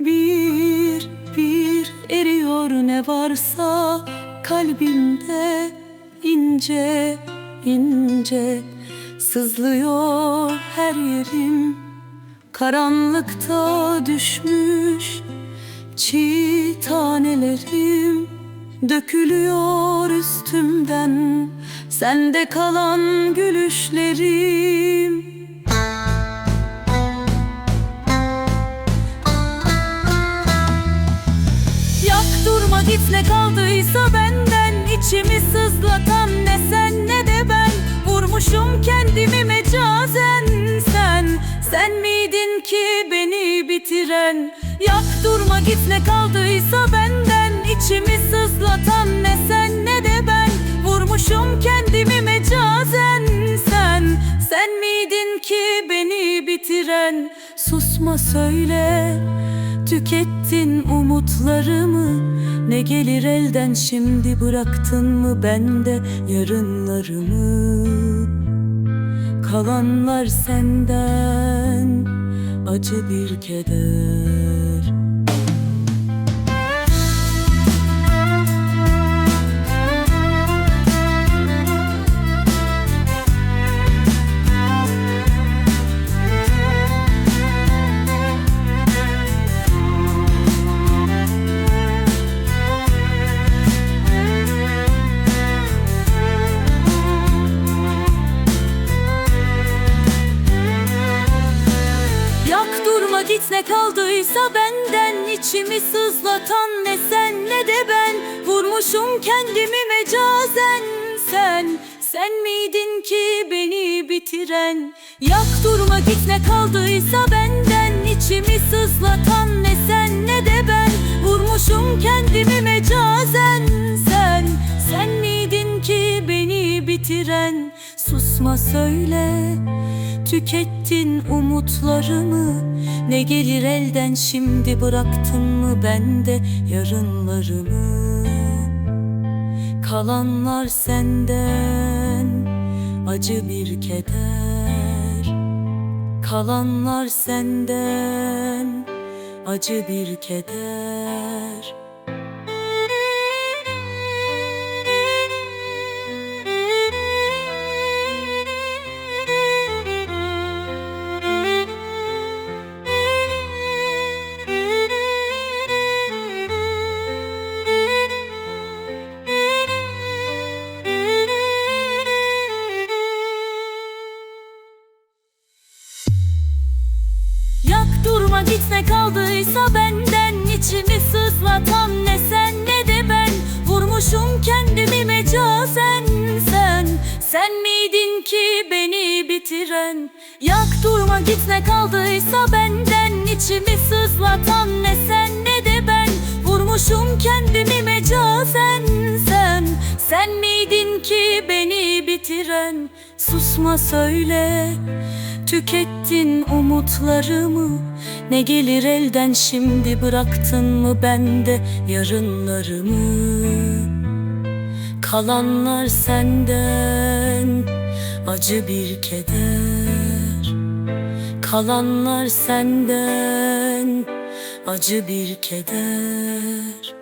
Bir bir eriyor ne varsa kalbimde ince ince sızlıyor her yerim. Karanlıkta düşmüş çiğ tanelerim Dökülüyor üstümden. Sende kalan gülüşlerim git ne kaldıysa benden içimi sızlatan ne sen ne de ben. Vurmuşum kendimi mecazen sen. Sen miydin ki beni bitiren? Yak durma git ne kaldıysa benden. İçimi sızlatan ne sen ne de ben. Vurmuşum kendimi mecazen sen. Sen miydin ki beni bitiren? Susma söyle Tükettin umutlarımı Ne gelir elden şimdi bıraktın mı bende yarınlarımı? Kalanlar senden acı bir keder git ne kaldıysa benden içimi sızlatan ne sen ne de ben. Vurmuşum kendimi mecazen. Sen Sen miydin ki beni bitiren? Yak durma git ne kaldıysa benden içimi sızlatan ne sen ne de ben. Vurmuşum kendimi mecazen. Sen Sen miydin ki beni bitiren Susma söyle Tükettin umutlarımı. Ne gelir elden şimdi bıraktın mı bende yarınlarımı? Kalanlar senden acı bir keder. Kalanlar senden acı bir keder Git ne kaldıysa benden içimi sızlatan ne sen ne de ben. Vurmuşum kendimi mecazen sen Sen miydin ki beni bitiren? Yak durma git ne kaldıysa benden içimi sızlatan ne beni bitiren Susma söyle. Tükettin umutlarımı Ne gelir elden şimdi bıraktın mı bende yarınlarımı? Kalanlar senden acı bir keder. Kalanlar senden acı bir keder